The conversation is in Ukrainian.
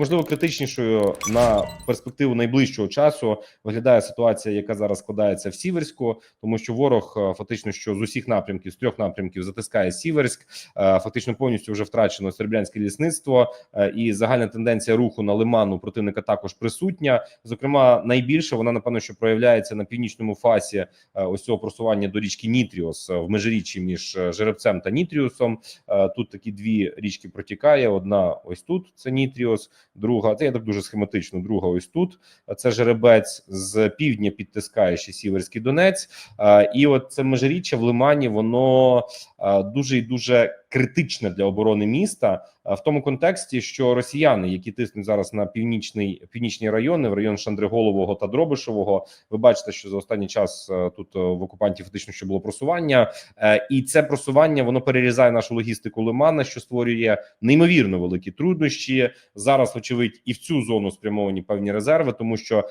Можливо, критичнішою на перспективу найближчого часу виглядає ситуація, яка зараз складається в Сіверську, тому що ворог е, фактично що з усіх напрямків, з трьох напрямків затискає Сіверськ. Е, Фактично повністю вже втрачено серебрянське лісництво, е, і загальна тенденція руху на лиману противника також присутня. Зокрема, найбільше вона напевно, що проявляється на північному фасі ось цього просування до річки Нітріос в межиріччі між Жеребцем та Нітріусом. Тут такі дві річки протікає. Одна ось тут це Нітріос, друга це я так дуже схематично. Друга ось тут. Це жеребець з півдня підтискає ще Сіверський Донець. І от це межиріччя в Лимані, воно дуже і дуже критичне для оборони міста е, в тому контексті, що росіяни, які тиснуть зараз на північний північні райони, в район Шандриголового та Дробишевого, ви бачите, що за останній час е, тут е, в окупантів фактично що було просування, і це просування воно перерізає нашу логістику Лимана, що створює неймовірно великі труднощі. Зараз, очевидь, і в цю зону спрямовані певні резерви, тому що